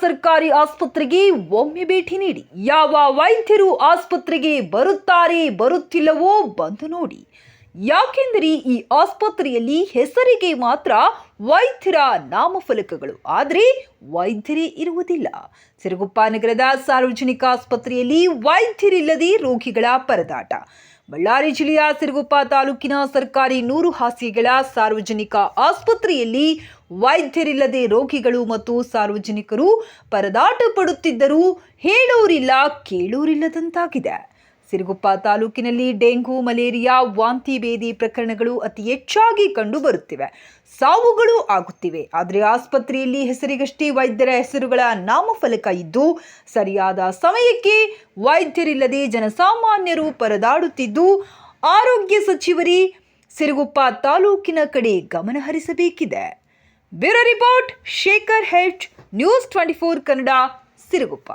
ಸರ್ಕಾರಿ ಆಸ್ಪತ್ರೆಗೆ ಒಮ್ಮೆ ಭೇಟಿ ನೀಡಿ. ಯಾವ ವೈದ್ಯರು ಆಸ್ಪತ್ರೆಗೆ ಬರುತ್ತಾರೆ, ಬರುತ್ತಿಲ್ಲವೋ ಬಂದು ನೋಡಿ. ಯಾಕೆಂದರೆ ಈ ಆಸ್ಪತ್ರೆಯಲ್ಲಿ ಹೆಸರಿಗೆ ಮಾತ್ರ ವೈದ್ಯರ ನಾಮಫಲಕಗಳು. ಆದರೆ ವೈದ್ಯರೇ ಇರುವುದಿಲ್ಲ. ಸಿರುಗುಪ್ಪ ನಗರದ ಸಾರ್ವಜನಿಕ ಆಸ್ಪತ್ರೆಯಲ್ಲಿ ವೈದ್ಯರಿಲ್ಲದೆ ರೋಗಿಗಳ ಪರದಾಟ. ಬಳ್ಳಾರಿ ಜಿಲ್ಲೆಯ ಸಿರುಗುಪ್ಪ ತಾಲೂಕಿನ ಸರ್ಕಾರಿ ನೂರು ಹಾಸಿಗೆಗಳ ಸಾರ್ವಜನಿಕ ಆಸ್ಪತ್ರೆಯಲ್ಲಿ ವೈದ್ಯರಿಲ್ಲದೆ ರೋಗಿಗಳು ಮತ್ತು ಸಾರ್ವಜನಿಕರು ಪರದಾಟ ಪಡುತ್ತಿದ್ದರೂ ಹೇಳೋರಿಲ್ಲ, ಕೇಳೋರಿಲ್ಲದಂತಾಗಿದೆ. ಸಿರುಗುಪ್ಪ ತಾಲೂಕಿನಲ್ಲಿ ಡೆಂಗು, ಮಲೇರಿಯಾ, ವಾಂತಿ ಭೇದಿ ಪ್ರಕರಣಗಳು ಅತಿ ಹೆಚ್ಚಾಗಿ ಕಂಡುಬರುತ್ತಿವೆ. ಸಾವುಗಳು ಆಗುತ್ತಿವೆ. ಆದರೆ ಆಸ್ಪತ್ರೆಯಲ್ಲಿ ಹೆಸರಿಗಷ್ಟೇ ವೈದ್ಯರ ಹೆಸರುಗಳ ನಾಮಫಲಕ ಇದ್ದು, ಸರಿಯಾದ ಸಮಯಕ್ಕೆ ವೈದ್ಯರಿಲ್ಲದೆ ಜನಸಾಮಾನ್ಯರು ಪರದಾಡುತ್ತಿದ್ದು, ಆರೋಗ್ಯ ಸಚಿವರೇ, ಸಿರುಗುಪ್ಪ ತಾಲೂಕಿನ ಕಡೆ ಗಮನ ಹರಿಸಬೇಕಿದೆ. Bureau report, Shekhar H, news twenty four Kannada, Siruguppa.